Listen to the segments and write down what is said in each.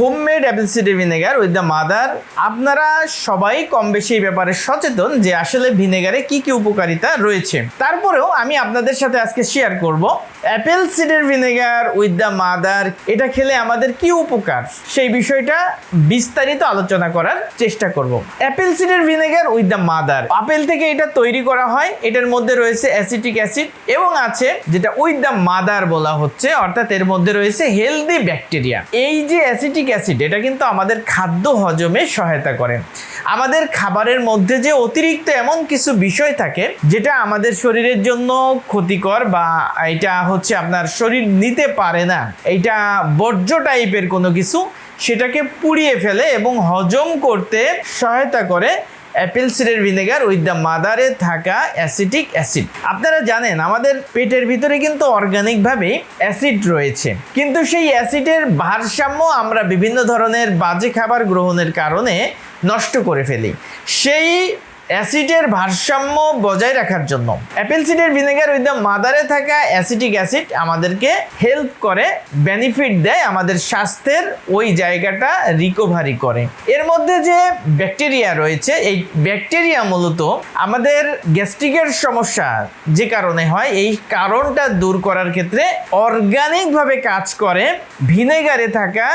Homemade apple cider vinegar with the mother আপনারা সবাই কম বেশি এই ব্যাপারে সচেতন যে আসলে ভিনেগারে কি কি উপকারিতা রয়েছে। তারপরেও আমি আপনাদের সাথে আজকে শেয়ার করব apple cider vinegar with the mother এটা খেলে আমাদের কি উপকার? সেই বিষয়টা বিস্তারিত আলোচনা করার চেষ্টা করব। Apple cider vinegar with the mother apple থেকে এটা তৈরি করা হয়। এটার মধ্যে রয়েছে অ্যাসিটিক অ্যাসিড এবং আছে যেটা উইথ দ্য মাদার বলা হচ্ছে। অর্থাৎ এর মধ্যে রয়েছে হেলদি ব্যাকটেরিয়া এই যে অ্যাসিটিক অ্যাসিড এটা কিন্তু আমাদের খাদ্য হজমে সহায়তা করে। আমাদের খাবারের মধ্যে যে অতিরিক্ত এমন কিছু বিষয় থাকে, যেটা আমাদের শরীরের জন্য ক্ষতিকর বা এটা হচ্ছে আপনার শরীর নিতে পারে না, এটা বর্জ্য টাইপের কোনো কিছু, সেটাকে পুড়িয়ে ফেলে এবং হজম করতে সহায়তা করে অ্যাপেল সিডের ভিনেগার উইথ দ্য মাদারে থাকা অ্যাসিটিক অ্যাসিড। আপনারা জানেন, আমাদের পেটের ভিতরে কিন্তু অর্গানিকভাবে অ্যাসিড রয়েছে। কিন্তু সেই অ্যাসিডের ভারসাম্য আমরা বিভিন্ন ধরনের বাজে খাবার গ্রহণের কারণে নষ্ট করে ফেলি। সেই অ্যাসিডের ভারসাম্য বজায় রাখার জন্য। অ্যাপেল সিডের ভিনেগার উইথ দ্য মাদারে থাকা অ্যাসিটিক অ্যাসিড আমাদেরকে হেল্প করে, বেনিফিট দেয়, আমাদের স্বাস্থ্যের ওই জায়গাটা রিকভারি করে। এর মধ্যে যে ব্যাকটেরিয়া রয়েছে, এই ব্যাকটেরিয়া মূলত আমাদের গ্যাস্ট্রিকের সমস্যা যে কারণে হয়, এই কারণটা দূর করার ক্ষেত্রে অর্গানিকভাবে কাজ করে ভিনেগারে থাকা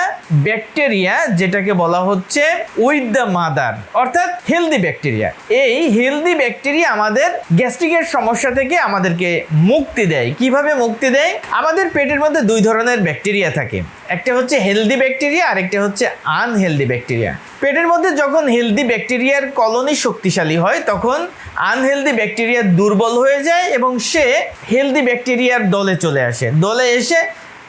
ব্যাকটেরিয়া, যেটাকে বলা হচ্ছে উইথ দ্য মাদার, অর্থাৎ হেলদি ব্যাকটেরিয়া। এই হেলদি ব্যাকটেরিয়া আমাদের গ্যাস্ট্রিকের সমস্যা থেকে আমাদেরকে মুক্তি দেয়। কীভাবে মুক্তি দেয়? আমাদের পেটের মধ্যে দুই ধরনের ব্যাকটেরিয়া থাকে। একটা হচ্ছে হেলদি ব্যাকটেরিয়া আর একটা হচ্ছে আনহেলদি ব্যাকটেরিয়া পেটের মধ্যে যখন হেলদি ব্যাকটেরিয়ার কলোনি শক্তিশালী হয়, তখন আনহেলদি ব্যাকটেরিয়া দুর্বল হয়ে যায় এবং সে হেলদি ব্যাকটেরিয়ার দলে চলে আসে। দলে এসে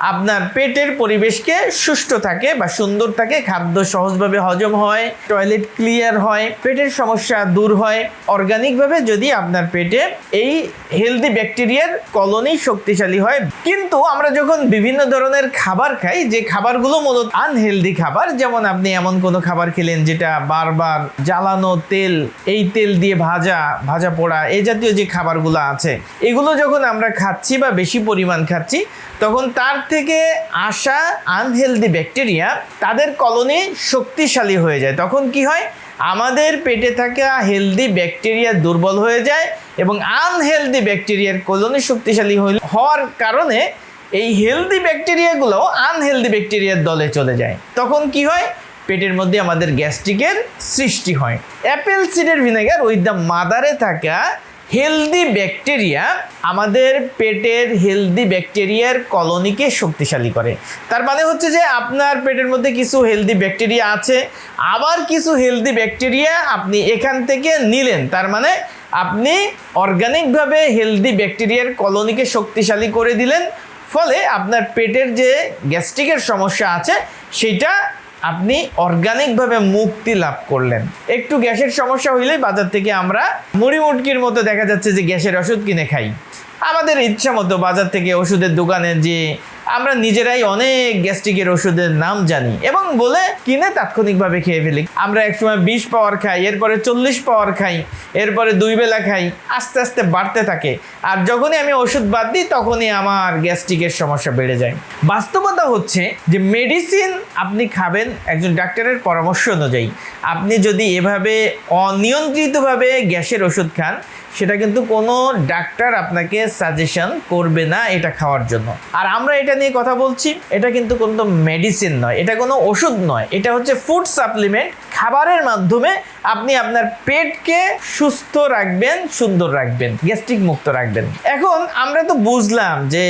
আপনার পেটের পরিবেশকে সুষ্ঠু থাকে বা সুন্দর থাকে, খাদ্য সহজভাবে হজম হয় টয়লেট ক্লিয়ার হয়, পেটের সমস্যা দূর হয়। অর্গানিকভাবে যদি আপনার পেটে এই হেলদি ব্যাকটেরিয়ার কলোনি শক্তিশালী হয়, কিন্তু আমরা যখন বিভিন্ন ধরনের খাবার খাই, যে খাবারগুলো মূলত আনহেলদি খাবার, যেমন আপনি এমন কোনো খাবার খেলেন যেটা বারবার জ্বালানো তেল, এই তেল দিয়ে ভাজা ভাজা পোড়া, এই জাতীয় যে খাবারগুলো আছে, এগুলো যখন আমরা খাচ্ছি বা বেশি পরিমাণ খাচ্ছি, তখন তার থেকে আসা আনহেলদি ব্যাকটেরিয়া তাদের কলোনি শক্তিশালী হয়ে যায়। তখন কি হয়? আমাদের পেটে থাকা হেলদি ব্যাকটেরিয়া দুর্বল হয়ে যায় এবং আনহেলদি ব্যাকটেরিয়ার কলোনি শক্তিশালী হওয়ার কারণে এই হেলদি ব্যাকটেরিয়াগুলো আনহেলদি ব্যাকটেরিয়ার দলে চলে যায়। তখন কি হয়? পেটের মধ্যে আমাদের গ্যাস্ট্রিকের সৃষ্টি হয়। অ্যাপেল সিডের ভিনেগার উইথ দ্য মাদারে থাকা হেলদি ব্যাকটেরিয়া আমাদের পেটের হেলদি ব্যাকটেরিয়ার কলোনিকে শক্তিশালী করে। তার মানে হচ্ছে যে আপনার পেটের মধ্যে কিছু হেলদি ব্যাকটেরিয়া আছে, আবার কিছু হেলদি ব্যাকটেরিয়া আপনি এখান থেকে নিলেন। তার মানে আপনি অর্গানিকভাবে হেলদি ব্যাকটেরিয়ার কলোনিকে শক্তিশালী করে দিলেন, ফলে আপনার পেটের যে গ্যাস্ট্রিকের সমস্যা আছে সেটা আপনি অর্গানিকভাবে মুক্তি লাভ করলেন। একটু গ্যাসের সমস্যা হইলেই বাজার থেকে আমরা মুড়ি মুটকির মতো দেখা যাচ্ছে যে গ্যাসের ওষুধ কিনে খাই। আমাদের ইচ্ছা মতো বাজার থেকে ওষুধের দোকানে যে আমরা নিজেরাই অনেক গ্যাস্ট্রিকের ওষুধের নাম জানি এবং বলে কিনে তাৎক্ষণিকভাবে খেয়ে ফেলি। আমরা একসময় বিশ পাওয়ার খাই, এরপরে চল্লিশ পাওয়ার খাই, এরপরে দুই বেলা খাই, আস্তে আস্তে বাড়তে থাকে। আর যখনই আমি ওষুধ বাদ দিই, তখনই আমার গ্যাস্ট্রিকের সমস্যা বেড়ে যায়। বাস্তবতা হচ্ছে যে মেডিসিন আপনি খাবেন একজন ডাক্তারের পরামর্শ অনুযায়ী। আপনি যদি এভাবে অনিয়ন্ত্রিতভাবে গ্যাসের ওষুধ খান সেটা কিন্তু কোনো ডাক্তার আপনাকে সাজেশন করবে না এটা খাওয়ার জন্য। আর আমরা এটা নিয়ে কথা বলছি, এটা কিন্তু কোনো মেডিসিন নয়, এটা কোনো ওষুধ নয়, এটা হচ্ছে ফুড সাপ্লিমেন্ট খাবারের মাধ্যমে আপনি আপনার পেটকে সুস্থ রাখবেন, সুন্দর রাখবেন, গ্যাস্ট্রিক মুক্ত রাখবেন। এখন আমরা তো বুঝলাম যে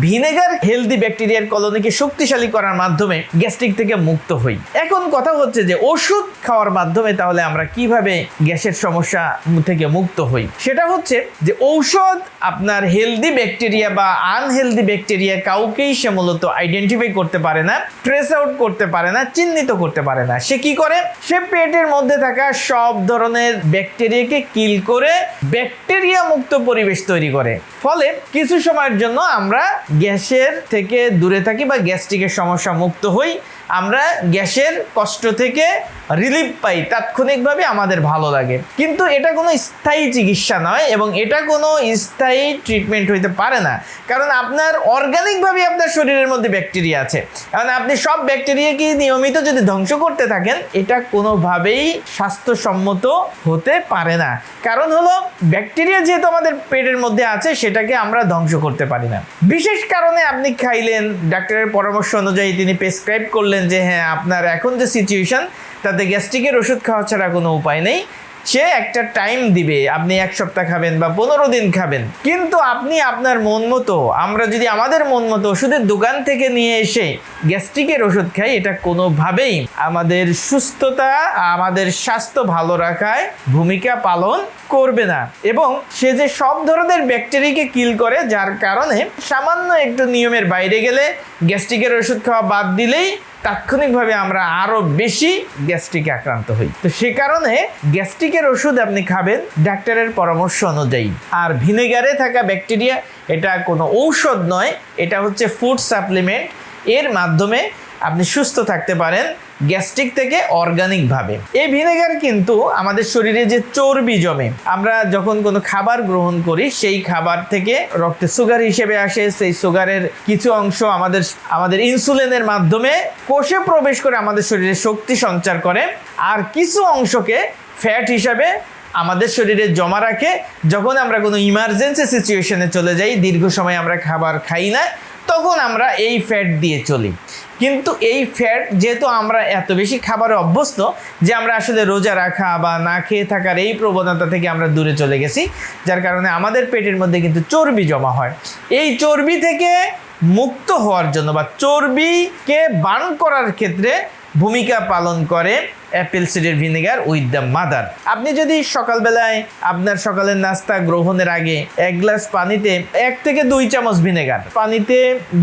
ভিনেগার হেলদি ব্যাকটেরিয়ার কলোনিকে শক্তিশালী করার মাধ্যমে গ্যাস্ট্রিক থেকে মুক্ত হই। এখন কথা হচ্ছে যে ওষুধ খাওয়ার মাধ্যমে তাহলে আমরা কীভাবে গ্যাসের সমস্যা থেকে মুক্ত হই? সেটা হচ্ছে যে ঔষধ আপনার হেলদি ব্যাকটেরিয়া বা আনহেলদি ব্যাকটেরিয়া কাউকেই সে মূলত আইডেন্টিফাই করতে পারে না ট্রেস আউট করতে পারে না, চিহ্নিত করতে পারে না। সে কি করে? সে পেটের মধ্যে থাকা সব ধরনের ব্যাকটেরিয়াকে কিল করে ব্যাকটেরিয়া মুক্ত পরিবেশ তৈরি করে। ফলে কিছু সময়ের জন্য আমরা গ্যাসের থেকে দূরে থাকি বা গ্যাস্ট্রিকের সমস্যা মুক্ত হই। আমরা গ্যাসের কষ্ট থেকে রিলিফ পাই, তাৎক্ষণিকভাবে আমাদের ভালো লাগে। কিন্তু এটা কোনো স্থায়ী চিকিৎসা নয় এবং এটা কোনো স্থায়ী ট্রিটমেন্ট হইতে পারে না। কারণ আপনার অর্গানিকভাবে আপনার শরীরের মধ্যে ব্যাকটেরিয়া আছে। কারণ আপনি সব ব্যাকটেরিয়াকে নিয়মিত যদি ধ্বংস করতে থাকেন, এটা কোনোভাবেই স্বাস্থ্যসম্মত হতে পারে না। কারণ হলো ব্যাকটেরিয়া যেহেতু আমাদের পেটের মধ্যে আছে, সেটাকে আমরা ধ্বংস করতে পারি না। বিশেষ কারণে আপনি খাইলেন, ডাক্তারের পরামর্শ অনুযায়ী তিনি প্রেসক্রাইব করলেন যে হ্যাঁ আপনার এখন যে সিচুয়েশন তাতে গ্যাস্ট্রিকের ওষুধ খাওয়া ছাড়া কোনো উপায় নেই। সে একটা টাইম দিবে, আপনি এক সপ্তাহ খাবেন বা পনেরো দিন খাবেন। কিন্তু আপনি আপনার মন মতো, আমরা যদি আমাদের মন মতো ওষুধের দোকান থেকে নিয়ে এসে গ্যাস্ট্রিকের ওষুধ খাই, এটা কোনোভাবেই আমাদের সুস্থতা, আমাদের স্বাস্থ্য ভালো রাখায় ভূমিকা পালন করবে না। এবং সে যে সব ধরনের ব্যাকটেরিয়াকে কিল করে, যার কারণে সামান্য একটু নিয়মের বাইরে গেলে গ্যাস্ট্রিকের ওষুধ খাওয়া বাদ দিলেই তাৎক্ষণিকভাবে আমরা আরও বেশি গ্যাস্ট্রিকে আক্রান্ত হই। তো সে কারণে গ্যাস্ট্রিকের ওষুধ আপনি খাবেন ডাক্তারের পরামর্শ অনুযায়ী। আর ভিনেগারে থাকা ব্যাকটেরিয়া, এটা কোনো ঔষধ নয়, এটা হচ্ছে ফুড সাপ্লিমেন্ট। এর মাধ্যমে আপনি সুস্থ থাকতে পারেন। গ্যাস্ট্রিক থেকে অর্গানিকভাবে এই ভিনেগার কিন্তু আমাদের শরীরে যে চর্বি জমে, আমরা যখন কোনো খাবার গ্রহণ করি, সেই খাবার থেকে রক্তে সুগার হিসেবে আসে, সেই সুগারের কিছু অংশ আমাদের আমাদের ইনসুলিনের মাধ্যমে কোষে প্রবেশ করে আমাদের শরীরে শক্তি সঞ্চার করে। আর কিছু অংশকে ফ্যাট হিসাবে আমাদের শরীরে জমা রাখে। যখন আমরা কোনো ইমার্জেন্সি সিচুয়েশনে চলে যাই, দীর্ঘ সময় আমরা খাবার খাই না তখন আমরা এই ফ্যাট দিয়ে চলি। কিন্তু এই ফ্যাট যেহেতু আমরা এত বেশি খাবারে অভ্যস্ত যে আমরা আসলে রোজা রাখা বা না খেয়ে থাকার এই প্রবণতা থেকে আমরা দূরে চলে গেছি, যার কারণে আমাদের পেটের মধ্যে কিন্তু চর্বি জমা হয়। এই চর্বি থেকে মুক্ত হওয়ার জন্য বা চর্বিকে বান করার ক্ষেত্রে ভূমিকা পালন করে apple সিডের vinegar with the mother আপনি যদি সকালবেলায় আপনার সকালের নাস্তা গ্রহণের আগে এক গ্লাস পানিতে এক থেকে দুই চামচ ভিনেগার পানিতে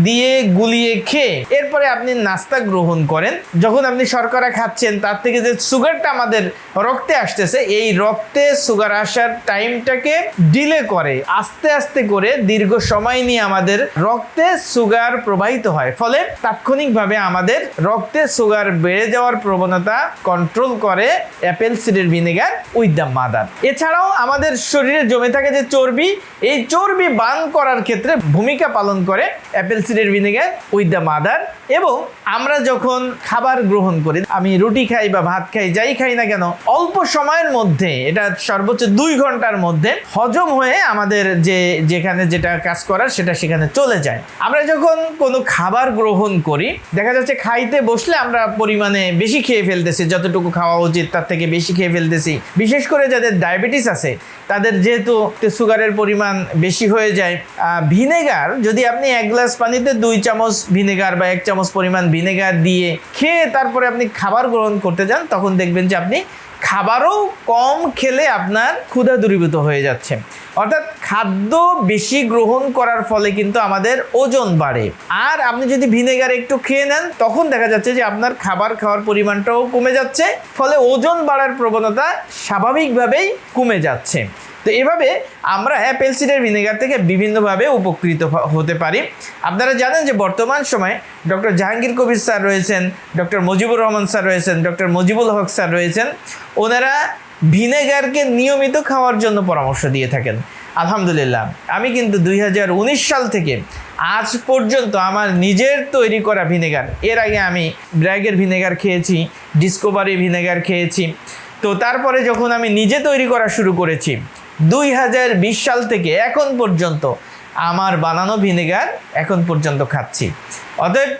দিয়ে গুলিয়ে খেয়ে এরপরে আপনি নাস্তা গ্রহণ করেন। যখন আপনি শর্করা খাচ্ছেন, তার থেকে যে সুগারটা আমাদের রক্তে আসতেছে, এই রক্তে সুগার আসার টাইমটাকে ডিলে করে, আস্তে আস্তে করে দীর্ঘ সময় নিয়ে আমাদের রক্তে সুগার প্রবাহিত হয়। ফলে তাৎক্ষণিকভাবে আমাদের রক্তে সুগার বেড়ে যাওয়ার প্রবণতা কন্ট্রোল করে apple সিডের vinegar with the mother এছাড়াও আমাদের শরীরে জমে থাকে যে চর্বি, এই চর্বি বান করার ক্ষেত্রে ভূমিকা পালন করে apple সিডের vinegar with the mother এবং আমরা যখন খাবার গ্রহণ করি, আমি রুটি খাই বা ভাত খাই, যাই খাই না কেন, অল্প সময়ের মধ্যে, এটা সর্বোচ্চ দুই ঘণ্টার মধ্যে হজম হয়ে আমাদের যে, যেখানে যেটা কাজ করার সেটা সেখানে চলে যায়। আমরা যখন কোনো খাবার গ্রহণ করি, দেখা যাচ্ছে খাইতে বসলে আমরা পরিমাণে বেশি খেয়ে ফেলতেছি যতটুকু খাওয়া উচিত, তার থেকে বেশি খেয়ে ফেলতেছি। বিশেষ করে যাদের ডায়াবেটিস আছে, তাদের যেহেতু সুগারের পরিমাণ বেশি হয়ে যায় ভিনেগার যদি আপনি এক গ্লাস পানিতে দুই চামচ ভিনেগার বা এক চামচ পরিমাণ ভিনেগার দিয়ে খেয়ে তারপরে আপনি খাবার গ্রহণ করতে যান, তখন দেখবেন যে আপনি খাবারও কম খেলে আপনার ক্ষুধা দূরীভূত হয়ে যাচ্ছে। অর্থাৎ খাদ্য বেশি গ্রহণ করার ফলে কিন্তু আমাদের ওজন বাড়ে। আর আপনি যদি ভিনেগার একটু খেয়ে নেন, তখন দেখা যাচ্ছে যে আপনার খাবার খাওয়ার পরিমাণটাও কমে যাচ্ছে, ফলে ওজন বাড়ার প্রবণতা স্বাভাবিকভাবেই কমে যাচ্ছে। তো এভাবে আমরা অ্যাপেল সিডার ভিনেগার থেকে বিভিন্নভাবে উপকৃত হতে পারি। আপনারা জানেন যে বর্তমান সময়ে ডক্টর জাহাঙ্গীর কবির স্যার রয়েছেন, ডক্টর মুজিবুর রহমান স্যার রয়েছেন, ডক্টর মুজিবুল হক স্যার রয়েছেন। ওনারা ভিনেগারকে নিয়মিত খাওয়ার জন্য পরামর্শ দিয়ে থাকেন। আলহামদুলিল্লাহ, আমি কিন্তু দুই হাজার উনিশ সাল থেকে আজ পর্যন্ত আমার নিজের তৈরি করা ভিনেগার, এর আগে আমি ব্র্যাগের ভিনেগার খেয়েছি, ডিসকভারি ভিনেগার খেয়েছি। তো তারপরে যখন আমি নিজে তৈরি করা শুরু করেছি দুই হাজার বিশ সাল থেকে এখন পর্যন্ত আমার বানানো ভিনেগার এখন পর্যন্ত খাচ্ছি। অতএব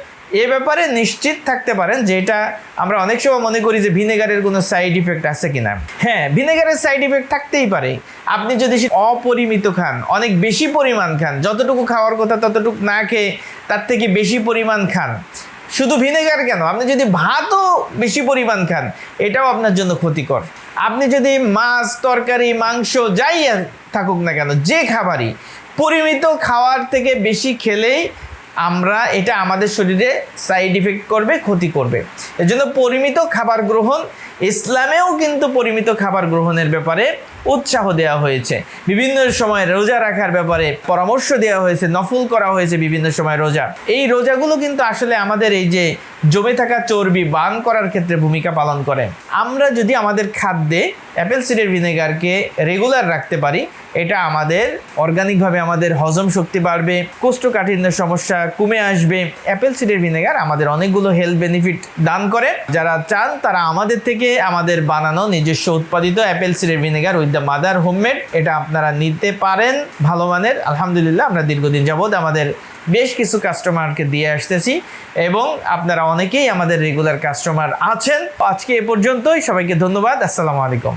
এ ব্যাপারে নিশ্চিত থাকতে পারেন যে এটা আমরা অনেক সময় মনে করি যে ভিনেগারের কোনো সাইড ইফেক্ট আছে কিনা। হ্যাঁ ভিনেগারের সাইড ইফেক্ট থাকতেই পারে। আপনি যদি অপরিমিত খান, অনেক বেশি পরিমাণ খান, যতটুকু খাওয়ার কথা ততটুকু না খেয়ে তার থেকে বেশি পরিমাণ খান শুধু ভিনেগার কেন? আপনি যদি ভাতও বেশি পরিমাণ খান, এটাও আপনার জন্য ক্ষতিকর। আপনি যদি মাছ, তরকারি, মাংস যাই থাকুক না কেন, যে খাবারই, পরিমিত খাওয়ার থেকে বেশি খেলেই আমরা এটা আমাদের শরীরে সাইড ইফেক্ট করবে, ক্ষতি করবে। এজন্য পরিমিত খাবার গ্রহণ ইসলামেও কিন্তু পরিমিত খাবার গ্রহণের ব্যাপারে উৎসাহ দেওয়া হয়েছে। বিভিন্ন সময় রোজা রাখার ব্যাপারে পরামর্শ দেওয়া হয়েছে, নফল করা হয়েছে বিভিন্ন সময় রোজা। এই রোজাগুলো কিন্তু আসলে আমাদের এই যে জমে থাকা চর্বি, বান করার ক্ষেত্রে ভূমিকা পালন করে। আমরা যদি আমাদের খাদ্যে অ্যাপেল সিডের ভিনেগারকে রেগুলার রাখতে পারি, এটা আমাদের অর্গানিকভাবে আমাদের হজম শক্তি বাড়বে, কোষ্ঠকাঠিন্যের সমস্যা কমে আসবে। অ্যাপেল সিডের ভিনেগার আমাদের অনেকগুলো হেলথ বেনিফিট দান করে। যারা চান তারা আমাদের থেকে আমাদের বানানো নিজস্ব উৎপাদিত apple cider vinegar with the mother homemade এটা আপনারা নিতে পারেন ভালো মানের। আলহামদুলিল্লাহ, আমরা দীর্ঘদিন যাবৎ আমাদের বেশ কিছু কাস্টমারকে দিয়ে আসতেছি এবং আপনারা অনেকেই আমাদের রেগুলার কাস্টমার আছেন। আজকে এ পর্যন্তই, সবাইকে ধন্যবাদ, আসসালামু আলাইকুম।